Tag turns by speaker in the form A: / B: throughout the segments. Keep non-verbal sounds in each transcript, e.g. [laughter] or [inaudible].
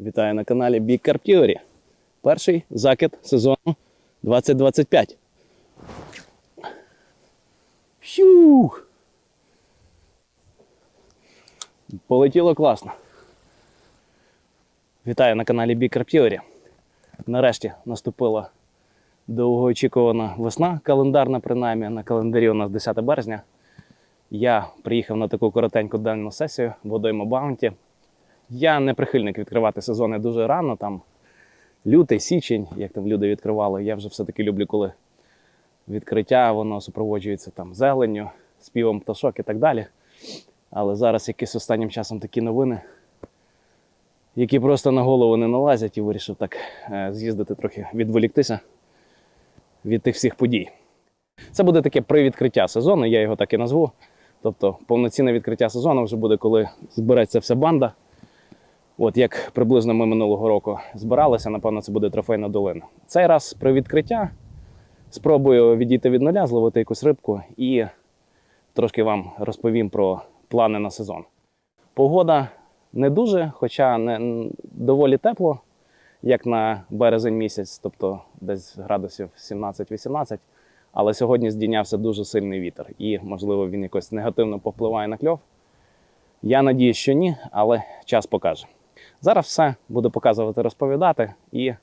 A: Вітаю на каналі Big Carp Theory. Перший закид сезону 2025. Фух. Полетіло класно. Вітаю на каналі Big Carp Theory. Нарешті наступила довгоочікувана весна, календарна принаймні. На календарі у нас 10 березня. Я приїхав на таку коротеньку денну сесію водойма Баунті. Я не прихильник відкривати сезони дуже рано, там лютий, січень, як там люди відкривали. Я вже все-таки люблю, коли відкриття воно супроводжується там зеленню, співом пташок і так далі. Але зараз якісь останнім часом такі новини, які просто на голову не налазять, і вирішив так е, з'їздити трохи відволіктися від тих всіх подій. Це буде таке привідкриття сезону, я його так і назву. Тобто повноцінне відкриття сезону вже буде, коли збереться вся банда. От як приблизно ми минулого року збиралися, напевно, це буде трофейна долина. Цей раз при відкриття спробую відійти від нуля, зловити якусь рибку і трошки вам розповім про плани на сезон. Погода не дуже, хоча не доволі тепло, як на березень місяць, тобто десь градусів 17-18. Але сьогодні здійнявся дуже сильний вітер, і, можливо, він якось негативно повпливає на кльов. Я надію, що ні, але час покаже. Зараз все буду показувати, розповідати і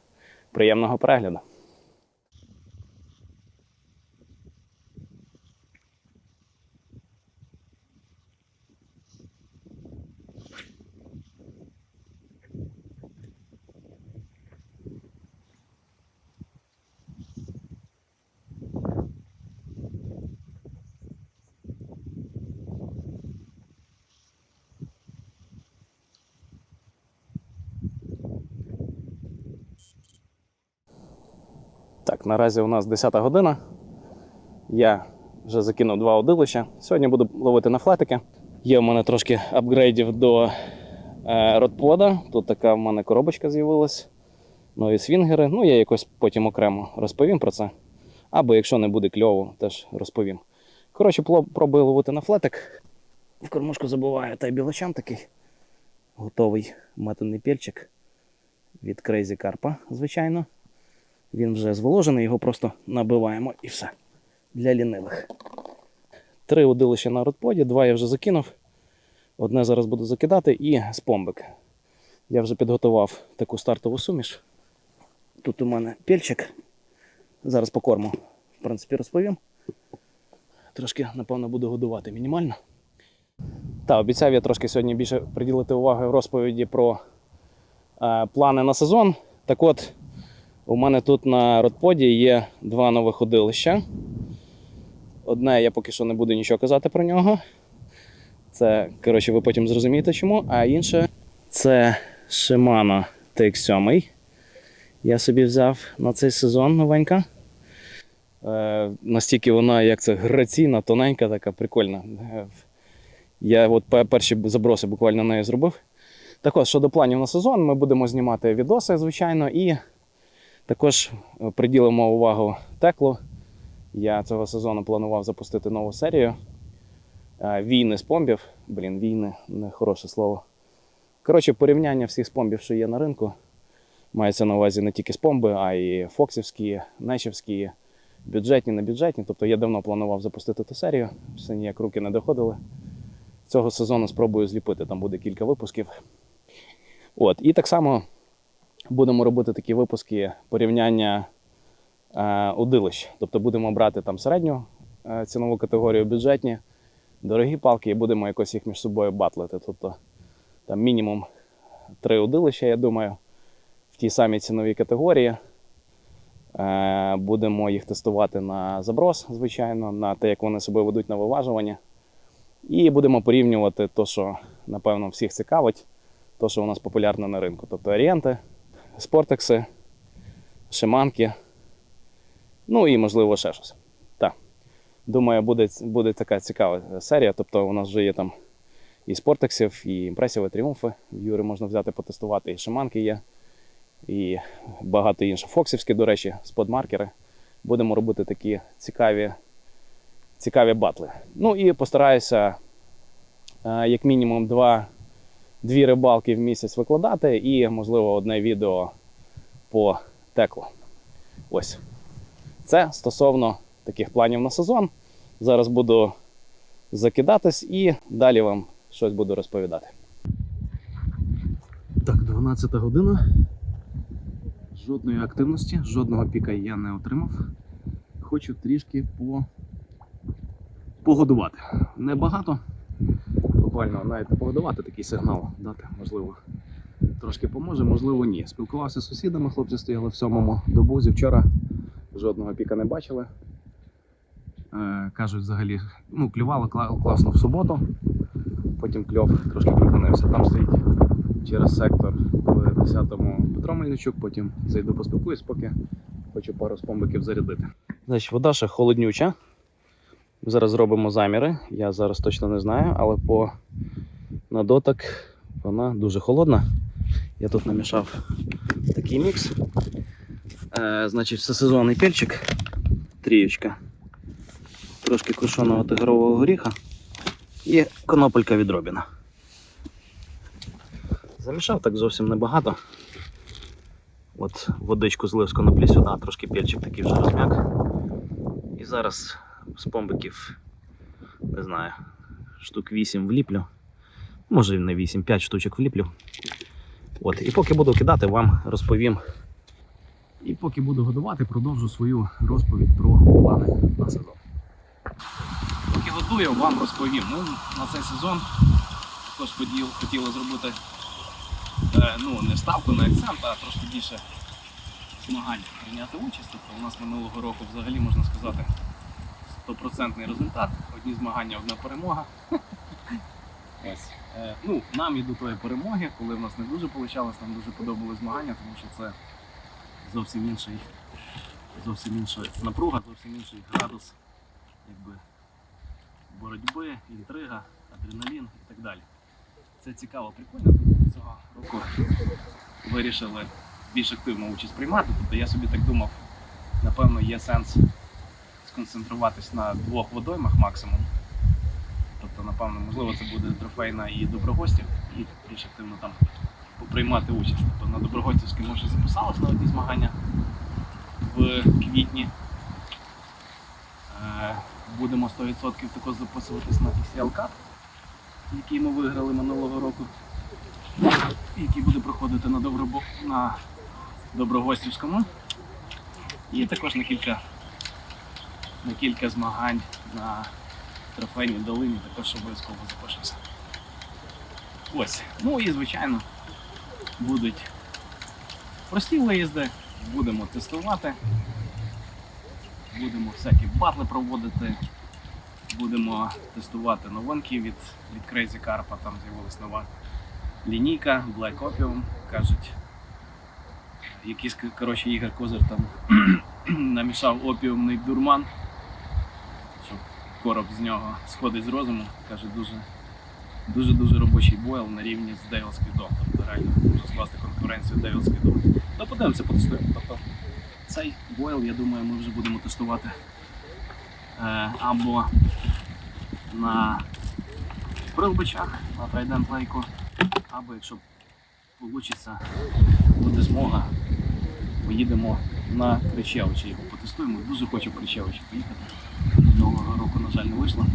A: приємного перегляду. Наразі у нас 10 година. Я вже закинув два удилища. Сьогодні буду ловити на флетики. Є в мене трошки апгрейдів до е, ротпода. Тут така в мене коробочка з'явилась. Нові свінгери. Ну, я якось потім окремо розповім про це. Або якщо не буде кльово, теж розповім. Коротше, пробую ловити на флетик. В кормушку забуваю та й білочам такий. Готовий метаний пільчик від Crazy Carpa, звичайно. Він вже зволожений, його просто набиваємо і все. Для лінивих. Три удилища на родподі, два я вже закинув. Одне зараз буду закидати і спомбик. Я вже підготував таку стартову суміш. Тут у мене пільчик. Зараз по корму, в принципі, розповім. Трошки, напевно, буду годувати мінімально. Та, обіцяв я трошки сьогодні більше приділити уваги в розповіді про е, плани на сезон. Так от, у мене тут на родподі є два нових ходилища. Одне я поки що не буду нічого казати про нього. Це, коротше, ви потім зрозумієте чому. А інше це Shimano TX7. Я собі взяв на цей сезон новенька. Е, настільки вона, як це, граційна, тоненька, така прикольна. Е, Я от перші заброси буквально нею зробив. Так от, щодо планів на сезон, ми будемо знімати відоси, звичайно, і також е, приділимо увагу теклу. Я цього сезону планував запустити нову серію. е, Війни спомбів. Блін, війни не хороше слово. Коротше, порівняння всіх спомбів, що є на ринку. Мається на увазі не тільки спомби, а й фоксівські, нечівські, бюджетні, не бюджетні. Тобто я давно планував запустити ту серію, все ніяк руки не доходили. Цього сезону спробую зліпити, там буде кілька випусків. От, і так само будемо робити такі випуски порівняння е, удилищ. Тобто будемо брати там середню е, цінову категорію бюджетні, дорогі палки, і будемо якось їх між собою батлити. Тобто там мінімум три удилища, я думаю, в тій самій ціновій категорії. Е, будемо їх тестувати на заброс, звичайно, на те, як вони себе ведуть на виважування. І будемо порівнювати те, що, напевно, всіх цікавить, то, що у нас популярне на ринку. Тобто орієнти, спортекси, шиманки, ну і, можливо, ще щось. Так. Думаю, буде, буде така цікава серія. Тобто, у нас вже є там і спортексів, і імпресів, і тріумфи. В Юри можна взяти потестувати, і шиманки є, і багато інших. Фоксівські, до речі, сподмаркери. Будемо робити такі цікаві, цікаві батли. Ну і постараюся, е, як мінімум, два дві рибалки в місяць викладати, і, можливо, одне відео по теклу. Ось. Це стосовно таких планів на сезон. Зараз буду закидатись і далі вам щось буду розповідати. Так, 12 година. Жодної активності, жодного піка я не отримав. Хочу трішки по... погодувати. Небагато. Буквально навіть погодувати такий сигнал дати, можливо, трошки поможе, можливо, ні. Спілкувався з сусідами, хлопці стояли в сьомому добузі. Вчора жодного піка не бачили. Е, кажуть, взагалі, ну, клювало класно в суботу, потім кльов трошки припинився. Там стоїть через сектор в 10-му Петро Мельничук, потім зайду поспілкуюсь, поки хочу пару спомбиків зарядити. Значить, вода ще холоднюча. Зараз зробимо заміри. Я зараз точно не знаю, але по на дотик вона дуже холодна. Я тут намішав такий мікс. Е, значить, всесезонний перчик, трієчка, трошки крушеного тигрового горіха і конопелька від Робіна. Замішав так зовсім небагато. От водичку злив з коноплі сюди, трошки перчик такий вже розм'як. І зараз з помбиків, не знаю, штук 8 вліплю. Може не 8, 5 штучок вліплю. От, і поки буду кидати, вам розповім. І поки буду годувати, продовжу свою розповідь про плани на сезон. Поки готую, вам розповім. Ну, на цей сезон також хотіли зробити е, ну, не ставку на акцент, а трошки більше змагань прийняти участь. Тобто у нас минулого року взагалі можна сказати стопроцентний результат. Одні змагання, одна перемога. [laughs] Ось. Е, ну, нам і до тої перемоги, коли в нас не дуже вийшло, нам дуже подобали змагання, тому що це зовсім інший, зовсім інша напруга, зовсім інший градус якби, боротьби, інтрига, адреналін і так далі. Це цікаво, прикольно. Тому цього року вирішили більш активну участь приймати. Тобто я собі так думав, напевно, є сенс сконцентруватись на двох водоймах максимум. Тобто, напевно, можливо, це буде трофейна і доброгостів, і більш активно там приймати участь. Тобто на Доброгостівській ми вже записалися на одні змагання в квітні. Е, Будемо 100% також записуватись на XL Cup, який ми виграли минулого року, який буде проходити на, на Доброгостівському. І також на кілька, на кілька змагань на трофейній долині також обов'язково запишемося. Ось. Ну і звичайно будуть прості виїзди, будемо тестувати, будемо всякі батли проводити, будемо тестувати новинки від, від Crazy Carp, там з'явилась нова лінійка, Black Opium, кажуть. Якийсь коротше, Ігор Козир там [clears throat] намішав опіумний дурман, короб з нього сходить з розуму. Каже, дуже дуже дуже робочий бойл на рівні з Devil Squid. Тобто реально може скласти конкуренцію Devil Squid. Ну, подивимося, потестуємо. Тобто цей бойл, я думаю, ми вже будемо тестувати е, або на прилбичах, на Trident Lake, або якщо вийде, буде змога, поїдемо на Кричевичі, його потестуємо. Дуже хочу в Кричевичі поїхати. Минулого року, на жаль, не вийшло.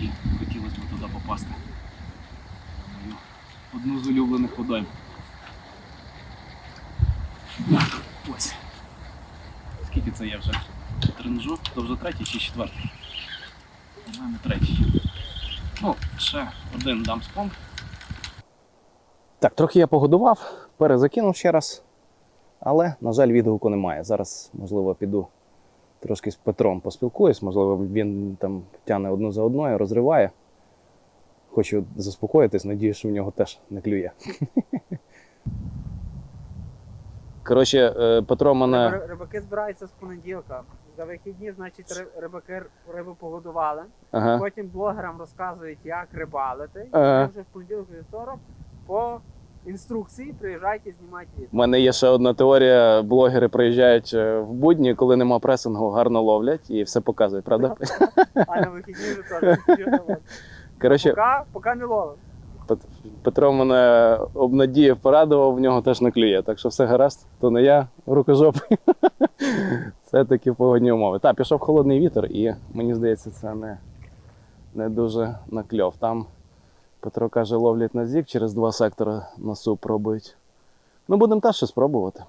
A: І хотілося б туди попасти. Одну з улюблених водойм. Ось. Скільки це я вже тренжу? То вже третій чи четвертий? У мене третій. Ну, ще один дам спомп. Так, трохи я погодував, перезакинув ще раз. Але, на жаль, відгуку немає. Зараз, можливо, піду трошки з Петром поспілкуюсь, можливо, він там тягне одну за одною, розриває. Хочу заспокоїтись, надію, що в нього теж не клює. [laughs] Коротше, е, Петро мене.
B: Рибаки збираються з понеділка. За вихідні, значить, рибаки рибу погодували.
A: Ага.
B: Потім блогерам розказують, як рибалити.
A: Ага.
B: І вже в понеділок вівторок по інструкції приїжджайте, знімайте відео.
A: У мене є ще одна теорія. Блогери приїжджають е, в будні, коли нема пресингу, гарно ловлять і все показують, правда? [laughs]
B: А на вихідні вже теж.
A: Коротше,
B: Поки, поки не ловимо.
A: Петро мене обнадіяв, порадував, в нього теж не клює. Так що все гаразд, то не я рукожоп. [laughs] Це такі погодні умови. Так, пішов холодний вітер, і мені здається, це не, не дуже накльов. Там Петро каже, ловлять на зік, через два сектори носу пробують. Ну, будемо теж щось пробувати.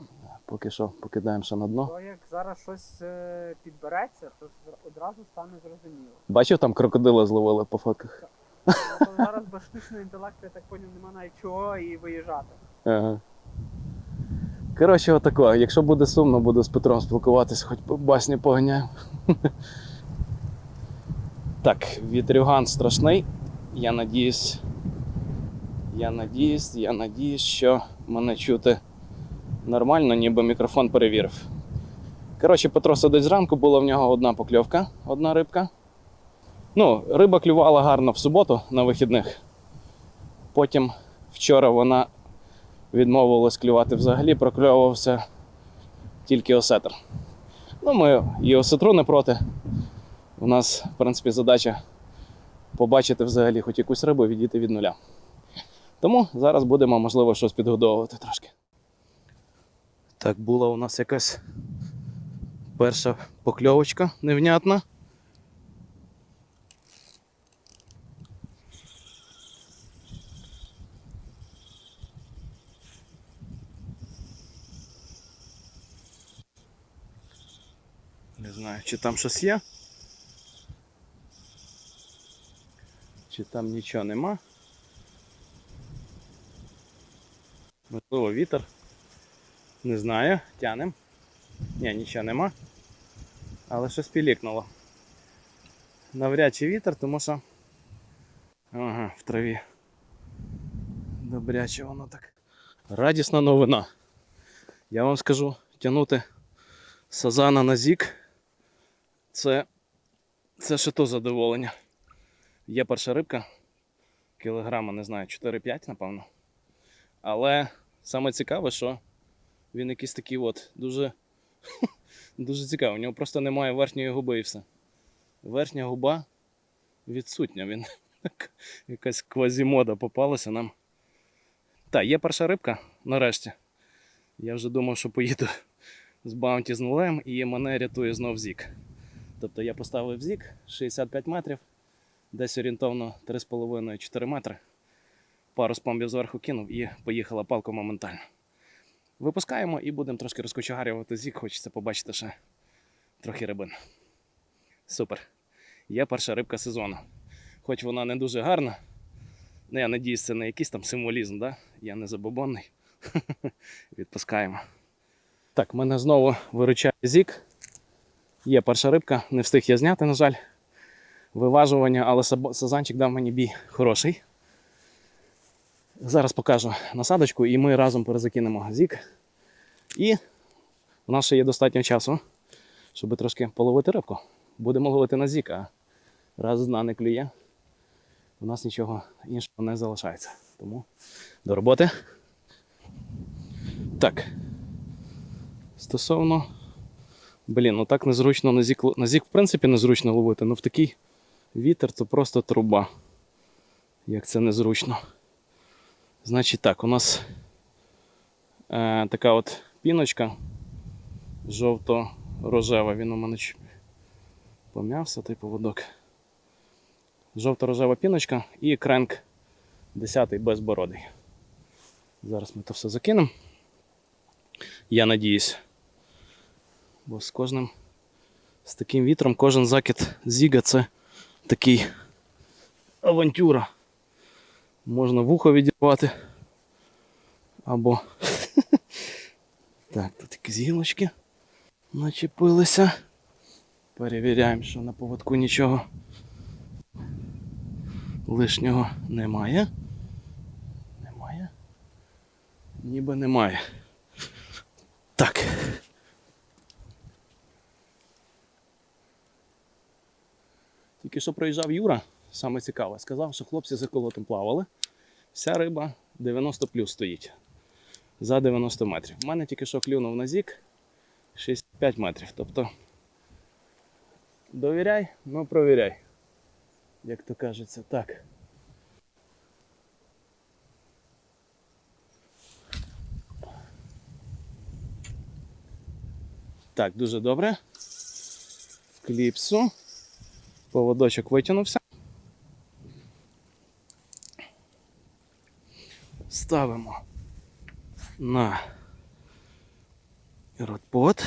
A: Поки що покидаємо ще на дно.
B: То як зараз щось е, підбереться, то одразу стане зрозуміло.
A: Бачив, там крокодила зловили по фотках.
B: Ну, то зараз без штучного інтелекту, я так поняв, нема навіть чого і виїжджати.
A: Ага. Коротше, отако. Якщо буде сумно, буду з Петром спілкуватись, хоч по басні поганяємо. [laughs] Так, вітрюган страшний. Я надіюсь. Я надіюсь, я надіюсь, що мене чути нормально, ніби мікрофон перевірив. Коротше, Петро сидить зранку, була в нього одна покльовка, одна рибка. Ну, риба клювала гарно в суботу на вихідних. Потім вчора вона відмовилась клювати взагалі, прокльовувався тільки осетр. Ну, ми і осетру не проти. У нас, в принципі, задача побачити взагалі хоч якусь рибу відійти від нуля. Тому зараз будемо, можливо, щось підгодовувати трошки. Так, була у нас якась перша покльовочка невнятна. Не знаю, чи там щось є. Чи там нічого нема. Можливо, вітер. Не знаю, тянем. Ні, нічого нема. Але щось пілікнуло. Навряд чи вітер, тому що. Ага, в траві. Добряче воно так. Радісна новина. Я вам скажу, тягнути сазана на зік. Це, це ще то задоволення. Є перша рибка, кілограма, не знаю, 4-5, напевно. Але саме цікаве, що він якийсь такий от дуже, [laughs] дуже цікавий. У нього просто немає верхньої губи і все. Верхня губа відсутня. Він [laughs] якась квазімода попалася нам. Так, є перша рибка нарешті. Я вже думав, що поїду з баунті з нулем і мене рятує знов зік. Тобто я поставив зік 65 метрів, десь орієнтовно 3,5-4 метри. Пару спомбів зверху кинув і поїхала палка моментально. Випускаємо і будемо трошки розкочегарювати зік, хочеться побачити ще трохи рибин. Супер. Є перша рибка сезону. Хоч вона не дуже гарна. Ну, я надіюсь, це не якийсь там символізм, да? я не забобонний. [laughs] Відпускаємо. Так, мене знову виручає зік. Є перша рибка, не встиг я зняти, на жаль, виважування, але сазанчик дав мені бій хороший. Зараз покажу насадочку і ми разом перезакинемо зік. І у нас ще є достатньо часу, щоб трошки половити рибку. Будемо ловити на зік, а раз дна не клює, у нас нічого іншого не залишається. Тому до роботи. Так. Стосовно. Блін, ну так незручно на зік. На зік, в принципі, незручно ловити, але в такий вітер то просто труба. Як це незручно. Значить так, у нас е, така от піночка жовто-рожева. Він у мене пом'явся, той поводок. Жовто-рожева піночка і кренк 10 безбородий. Зараз ми то все закинемо. Я надіюсь. Бо з кожним з таким вітром кожен закид зіга це такий авантюра. Можна вухо відірвати. Або. [laughs] Так, тут якісь гілочки начепилися. Перевіряємо, що на поводку нічого лишнього немає. Немає. Ніби немає. Так. Тільки що проїжджав Юра, саме цікаве, сказав, що хлопці за колотом плавали. Вся риба 90 плюс стоїть за 90 метрів. У мене тільки що клюнув на зік 65 метрів. Тобто довіряй, ну провіряй, як то кажеться, так. Так, дуже добре. В кліпсу. Поводочок витягнувся. Ставимо на ротпот.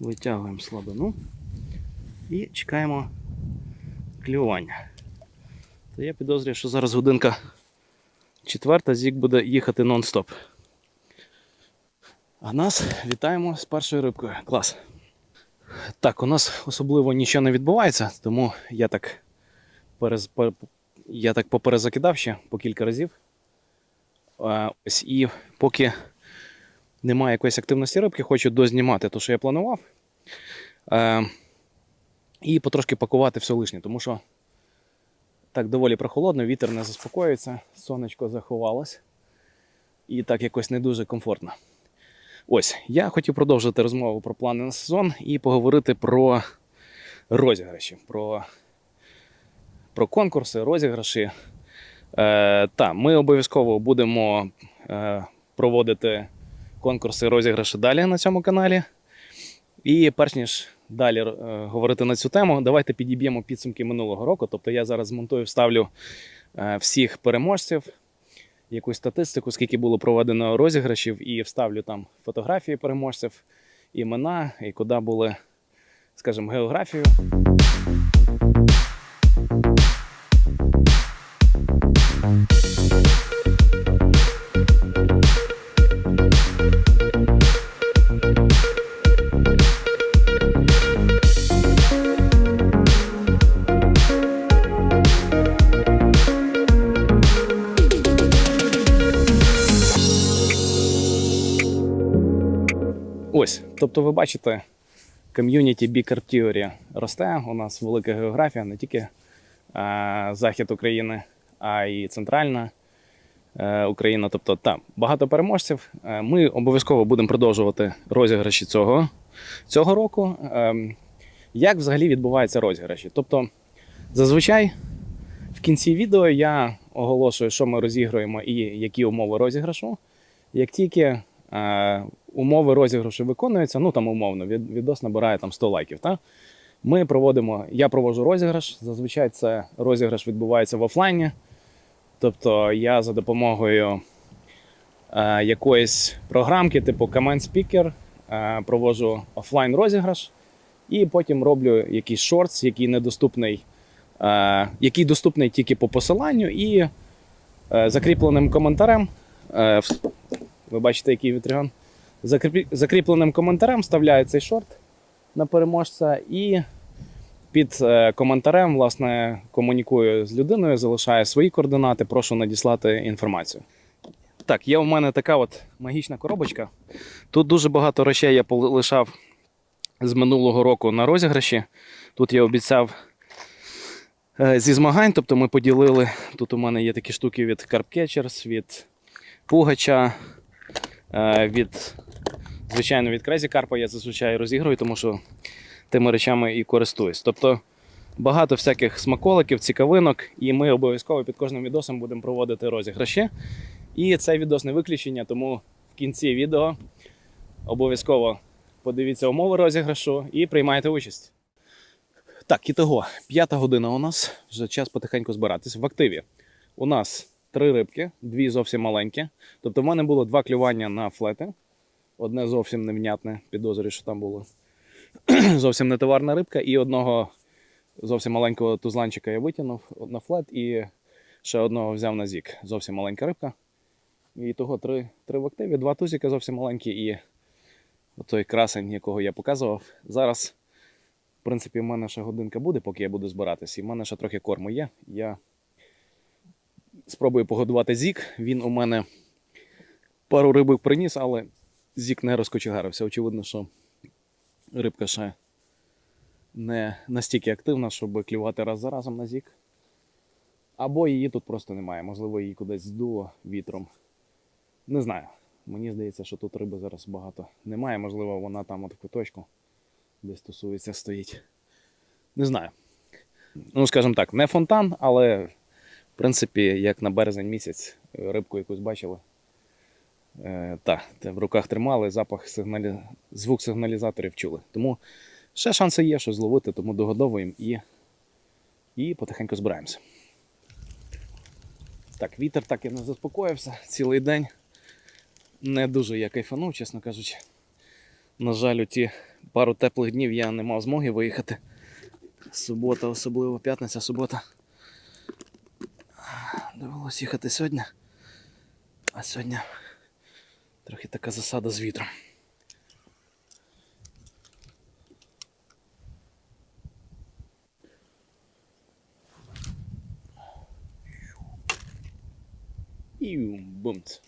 A: Витягуємо слабину і чекаємо клювання. То я підозрюю, що зараз годинка четверта, зік буде їхати нон-стоп. А нас вітаємо з першою рибкою. Клас. Так, у нас особливо нічого не відбувається, тому я так, перез, я так поперезакидав ще по кілька разів. Ось, і поки немає якоїсь активності рибки, хочу дознімати те, що я планував. Е, і потрошки пакувати все лишнє, тому що так доволі прохолодно, вітер не заспокоюється, сонечко заховалось. І так якось не дуже комфортно. Ось, я хотів продовжити розмову про плани на сезон і поговорити про розіграші, про, про конкурси, розіграші. Е, та, ми обов'язково будемо е, проводити конкурси, розіграші далі на цьому каналі. І перш ніж далі е, говорити на цю тему, давайте підіб'ємо підсумки минулого року. Тобто я зараз змонтую, вставлю е, всіх переможців, якусь статистику, скільки було проведено розіграшів, і вставлю там фотографії переможців, імена, і куди були, скажімо, географію. Тобто ви бачите, ком'юніті Big Theory росте. У нас велика географія, не тільки е, захід України, а й центральна е, Україна. Тобто там багато переможців. Е, ми обов'язково будемо продовжувати розіграші цього, цього року. Е, як взагалі відбуваються розіграші? Тобто, зазвичай в кінці відео я оголошую, що ми розігруємо і які умови розіграшу. Як тільки умови розіграшу виконуються, ну там умовно, від, відос набирає там 100 лайків. Та? Ми проводимо, я проводжу розіграш. Зазвичай це розіграш відбувається в офлайні. Тобто я за допомогою е, якоїсь програмки, типу Command Speaker, е, проводжу офлайн розіграш, і потім роблю якийсь шортс, який недоступний, е, який доступний тільки по посиланню, і е, закріпленим коментарем. Е, ви бачите, який вітриган. Закріпленим коментарем вставляю цей шорт на переможця і під е, коментарем власне, комунікую з людиною, залишаю свої координати, прошу надіслати інформацію. Так, є у мене така от магічна коробочка. Тут дуже багато речей я полишав з минулого року на розіграші. Тут я обіцяв е, зі змагань, тобто ми поділили. Тут у мене є такі штуки від Carp Catchers, від Пугача, від, звичайно, від Crazy Carp я зазвичай розігрую, тому що тими речами і користуюсь. Тобто багато всяких смаколиків, цікавинок, і ми обов'язково під кожним відосом будемо проводити розіграші. І цей відос не виключення, тому в кінці відео обов'язково подивіться умови розіграшу і приймайте участь. Так, і того, п'ята година у нас, вже час потихеньку збиратись. В активі у нас три рибки, дві зовсім маленькі. Тобто в мене було два клювання на флети. Одне зовсім невнятне, підозрюю, що там було [clears throat] зовсім не товарна рибка, і одного зовсім маленького тузланчика я витягнув на флет і ще одного взяв на зік. Зовсім маленька рибка. І того три, три в активі, два тузика зовсім маленькі і той красень, якого я показував. Зараз, в принципі, в мене ще годинка буде, поки я буду збиратись. І в мене ще трохи корму є. Я спробую погодувати зік. Він у мене пару рибок приніс, але зік не розкочегарився. Очевидно, що рибка ще не настільки активна, щоб клювати раз за разом на зік. Або її тут просто немає. Можливо, її кудись здуло вітром. Не знаю. Мені здається, що тут риби зараз багато немає. Можливо, вона там от в куточку десь тусується, стоїть. Не знаю. Ну, скажімо так, не фонтан, але в принципі, як на березень місяць, рибку якусь бачили. Е, та, в руках тримали, запах сигналі... звук сигналізаторів чули. Тому ще шанси є, що зловити, тому догодовуємо і, і потихеньку збираємося. Так, вітер так і не заспокоївся цілий день. Не дуже я кайфанув, чесно кажучи. На жаль, у ті пару теплих днів я не мав змоги виїхати. Субота, особливо п'ятниця, субота. Довелося їхати сьогодні. А сьогодні трохи така засада з вітром. Бумц.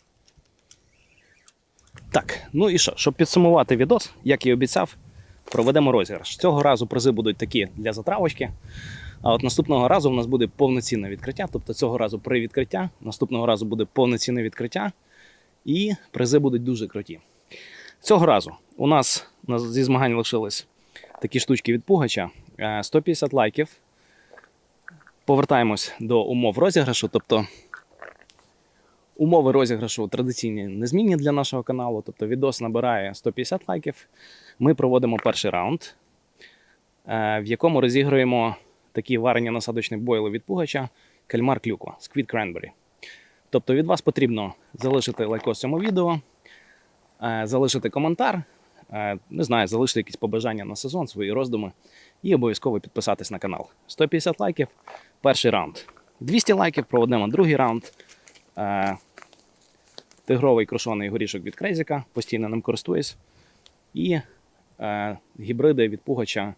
A: Так, ну і що, щоб підсумувати відос, як і обіцяв, проведемо розіграш. Цього разу призи будуть такі для затравочки. А от наступного разу у нас буде повноцінне відкриття. Тобто цього разу при відкриття, наступного разу буде повноцінне відкриття, і призи будуть дуже круті. Цього разу у нас зі змагань лишились такі штучки від Пугача. Е, 150 лайків. Повертаємось до умов розіграшу. Тобто умови розіграшу традиційні незмінні для нашого каналу. Тобто відос набирає 150 лайків. Ми проводимо перший раунд, е, в якому розігруємо такі варені насадочні бойли від Пугача кальмар клюква Squid Cranberry. Тобто від вас потрібно залишити лайкос цьому відео, е, залишити коментар, е, не знаю, залишити якісь побажання на сезон, свої роздуми і обов'язково підписатись на канал. 150 лайків перший раунд. 200 лайків проведемо другий раунд. Е, Тигровий крушений горішок від Крейзіка, постійно ним користуюсь. І е, гібриди від пугача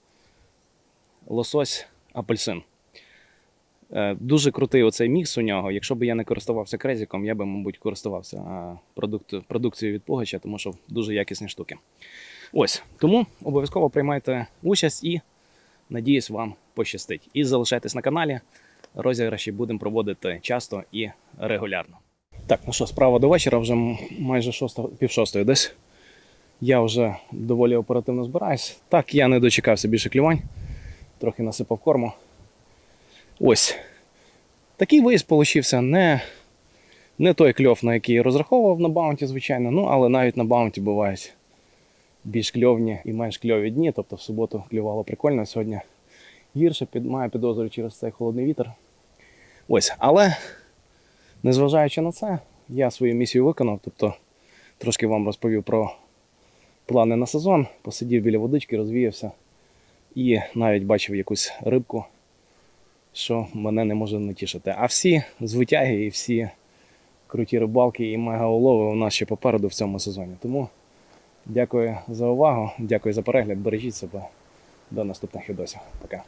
A: лосось апельсин. Е, Дуже крутий оцей мікс у нього. Якщо б я не користувався крезіком, я би, мабуть, користувався продукцією від Пугача, тому що дуже якісні штуки. Ось тому обов'язково приймайте участь і надіюсь, вам пощастить. І залишайтесь на каналі. Розіграші будемо проводити часто і регулярно. Так, ну що, справа до вечора, вже майже шоста, пів шостої десь. Я вже доволі оперативно збираюсь. Так, я не дочекався більше клювань, трохи насипав корму. Ось. Такий виїзд получився не, не той кльов, на який я розраховував на баунті, звичайно. Ну, але навіть на баунті бувають більш кльовні і менш кльові дні. Тобто в суботу клювало прикольно, сьогодні гірше, під, маю підозрю через цей холодний вітер. Ось, але незважаючи на це, я свою місію виконав. Тобто трошки вам розповів про плани на сезон, посидів біля водички, розвіявся і навіть бачив якусь рибку, що мене не може не тішити. А всі звитяги і всі круті рибалки і мегаулови у нас ще попереду в цьому сезоні. Тому дякую за увагу, дякую за перегляд, бережіть себе. До наступних відосів. Пока.